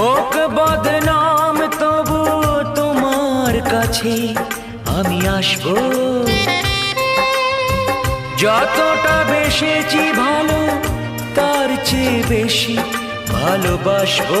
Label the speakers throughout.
Speaker 1: হোক বদনাম তবু তোমার কাছে আমি আসব। যতটা বেসেছি ভালো তার চেয়ে বেশি ভালোবাসবো।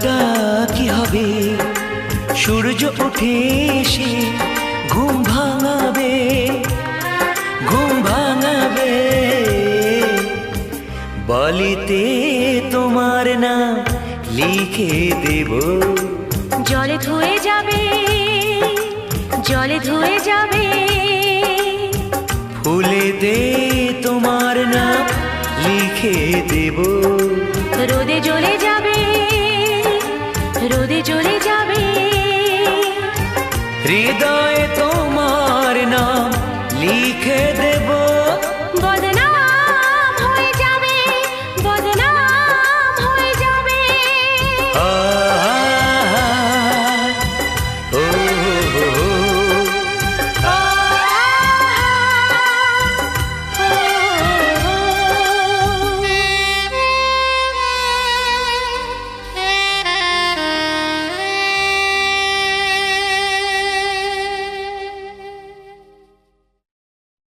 Speaker 1: লাভটা কি হবে? সূর্য উঠে এসে ঘুম ভাঙাবে ঘুম ভাঙাবে। বালিতে তোমার নাম লিখে দেব।
Speaker 2: জলে ধুয়ে যাবে জলে ধুয়ে যাবে।
Speaker 1: ফুলেতে তোমার নাম লিখে দেব।
Speaker 2: রোদে রোদে চলে যাবে। হৃদয়ে তোমার নাম লিখে দে।